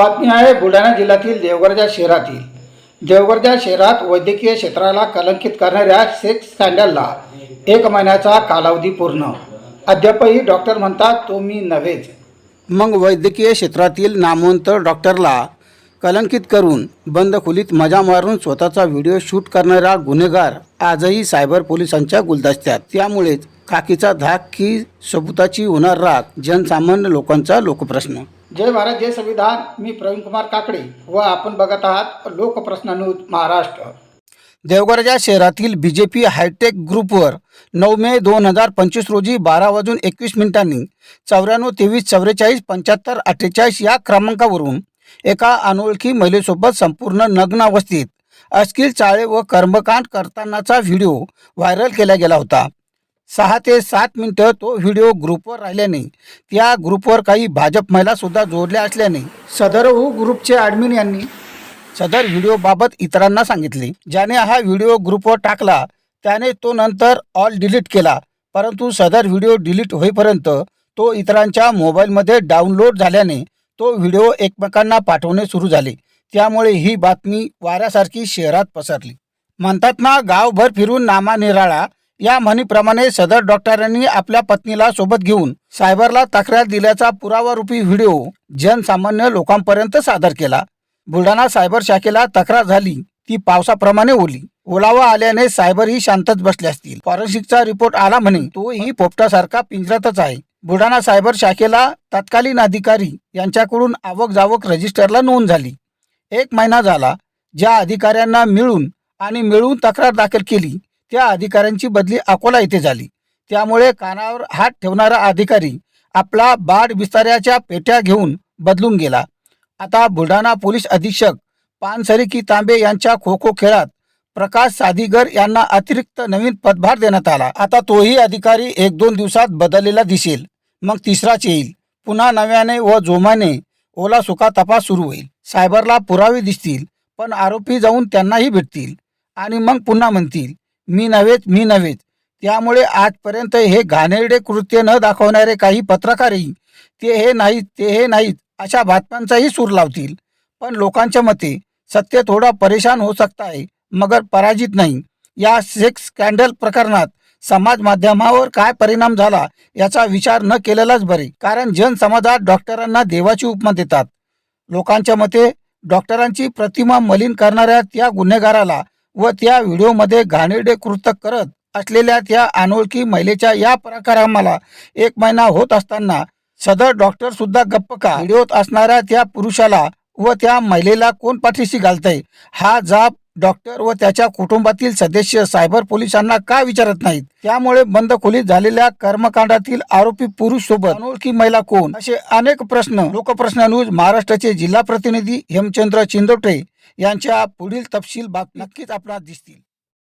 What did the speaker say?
बातमी आहे बुलढाणा जिल्ह्यातील देवगडच्या शहरातील. देवगडच्या शहरात वैद्यकीय क्षेत्राला कलंकित करणाऱ्या सेक्स स्कॅन्डलला एक महिन्याचा कालावधी पूर्ण. अद्यापही डॉक्टर म्हणतात तो मी नव्हेच. मग वैद्यकीय क्षेत्रातील नामवंत डॉक्टरला कलंकित करून बंद खोलीत मजा मारून स्वतःचा व्हिडिओ शूट करणारा गुन्हेगार आजही सायबर पोलिसांच्या गुलदस्त्यात. त्यामुळेच खाकीचा धाक की सबुताची होणार राग जनसामान्य लोकांचा लोकप्रश्न. जय भारत जय संविधान. मी प्रवीण कुमार काकडे व आपण बघत आहात लोकप्रश्न न्यूज महाराष्ट्र. देवगडच्या शहरातील बी जे पी हायटेक ग्रुपवर नऊ मे दोन हजार पंचवीस रोजी बारा वाजून एकवीस मिनिटांनी चौऱ्याण्णव तेवीस चौवेचाळीस पंच्याहत्तर अठ्ठेचाळीस या क्रमांकावरून एका अनोळखी महिलेसोबत संपूर्ण नग्न अवस्थेत अश्किल चाळे व कर्मकांड करतानाचा व्हिडिओ व्हायरल केला गेला होता. सहा ते सात मिनटं तो व्हिडिओ ग्रुपवर राहिल्याने त्या ग्रुपवर काही भाजप महिलासुद्धा जोडल्या असल्याने सदरहू हो ग्रुपचे ॲडमिन यांनी सदर व्हिडिओबाबत इतरांना सांगितले. ज्याने हा व्हिडिओ ग्रुपवर टाकला त्याने तो नंतर ऑल डिलीट केला. परंतु सदर व्हिडिओ डिलीट होईपर्यंत तो इतरांच्या मोबाईलमध्ये डाउनलोड झाल्याने तो व्हिडिओ एकमेकांना पाठवणे सुरू झाले. त्यामुळे ही बातमी वाऱ्यासारखी शहरात पसरली. म्हणतात ना गावभर फिरून नामा निराळा या म्हणीप्रमाणे सदर डॉक्टरांनी आपल्या पत्नीला सोबत घेऊन सायबरला तक्रार दिल्याचा पुरावारूपी व्हिडिओ जनसामान्य लोकांपर्यंत सादर केला. बुलढाणा सायबर शाखेला तक्रार झाली ती पावसाप्रमाणे ओली. ओलावा आल्याने सायबरही शांतच बसले असतील. फॉरेन्सिकचा रिपोर्ट आला म्हणे तोही पोपटासारखा पिंजरातच आहे. बुलढाणा सायबर शाखेला तत्कालीन अधिकारी यांच्याकडून आवक जावक रजिस्टरला नोंद झाली. एक महिना झाला ज्या अधिकाऱ्यांना मिळून आणि मिळून तक्रार दाखल केली त्या अधिकाऱ्यांची बदली अकोला येथे झाली. त्यामुळे कानावर हात ठेवणारा अधिकारी आपला बाड विस्ताऱ्याच्या पेट्या घेऊन बदलून गेला. आता बुलढाणा पोलीस अधीक्षक पानसरिकी तांबे यांच्या खो खो खेळात प्रकाश सादीगर यांना अतिरिक्त नवीन पदभार देण्यात आला. आता तोही अधिकारी एक दोन दिवसात बदललेला दिसेल. मग तिसराच येईल. पुन्हा नव्याने व जोमाने ओला सुका तपास सुरू होईल. सायबरला पुरावे दिसतील पण आरोपी जाऊन त्यांनाही भेटतील आणि मग पुन्हा म्हणतील. मी नव्हेच मी नव्हेच त्यामुळे आजपर्यंत हे घाणेरडे कृत्य न दाखवणारे काही पत्रकारही ते हे नाहीत ते हे नाहीत अशा बातम्यांचाही सूर लावतील. पण लोकांच्या मते सत्य थोडा परेशान हो सकता आहे मगर पराजित नाही. या सेक्स स्कॅन्डल प्रकरणात समाज माध्यमावर काय परिणाम झाला याचा विचार न केलेलाच बरे कारण जनसमाजात डॉक्टरांना देवाची उपमा देतात. लोकांच्या मते डॉक्टरांची प्रतिमा मलिन करणाऱ्या त्या गुन्हेगाराला व त्या व्हिडिओमध्ये घाणेरडे कृत्य करत असलेल्या त्या अनोळखी महिलेच्या या प्रकारामाला एक महिना होत असताना सदर डॉक्टर सुद्धा गप्प का व्हिडिओत असणाऱ्या त्या पुरुषाला व त्या महिलेला कोण पाठीशी घालतंय? हा जाब डॉक्टर व त्याच्या कुटुंबातील सदस्य सायबर पोलिसांना का विचारत नाहीत? त्यामुळे बंद खोलीत झालेल्या कर्मकांडातील आरोपी पुरुष सोबत अनोळखी महिला कोण? असे अनेक प्रश्न. लोकप्रश्न न्यूज महाराष्ट्राचे जिल्हा प्रतिनिधी हेमचंद्र चिंदोटे यांच्या पुढील तपशील बाब नक्कीच आपणास दिसतील.